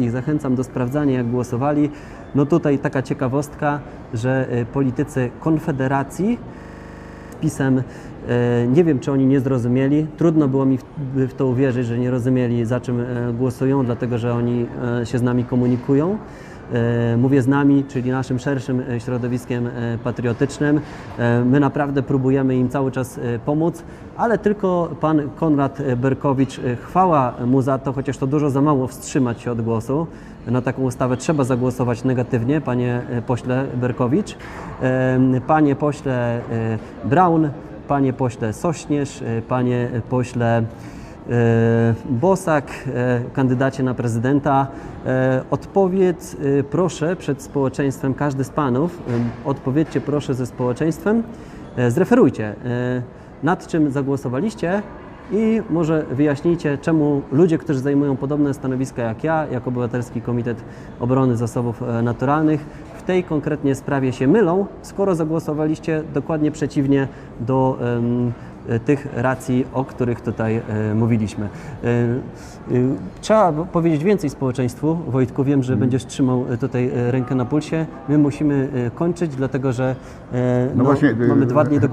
Ich zachęcam do sprawdzania, jak głosowali. No tutaj taka ciekawostka, że y, politycy Konfederacji PiSem, y, nie wiem, czy oni nie zrozumieli. Trudno było mi w, to uwierzyć, że nie rozumieli, za czym e, głosują, dlatego że oni się z nami komunikują. E, Mówię z nami, czyli naszym szerszym e, środowiskiem e, patriotycznym. My naprawdę próbujemy im cały czas pomóc, ale tylko pan Konrad Berkowicz, chwała mu za to, chociaż to dużo za mało wstrzymać się od głosu. Na taką ustawę trzeba zagłosować negatywnie, panie pośle Berkowicz. Panie pośle Braun, panie pośle Sośnierz, panie pośle Bosak, e, kandydacie na prezydenta, e, odpowiedz e, proszę przed społeczeństwem, każdy z panów, e, odpowiedzcie proszę ze społeczeństwem, e, zreferujcie e, nad czym zagłosowaliście i może wyjaśnijcie, czemu ludzie, którzy zajmują podobne stanowiska jak ja, jak Obywatelski Komitet Obrony Zasobów e, Naturalnych, w tej konkretnie sprawie się mylą, skoro zagłosowaliście dokładnie przeciwnie do e, tych racji, o których tutaj e, mówiliśmy. E, e, Trzeba powiedzieć więcej społeczeństwu. Wojtku, wiem, że będziesz trzymał e, tutaj e, rękę na pulsie. My musimy e, kończyć, dlatego że e, No właśnie, e, mamy dwa dni do głosowania.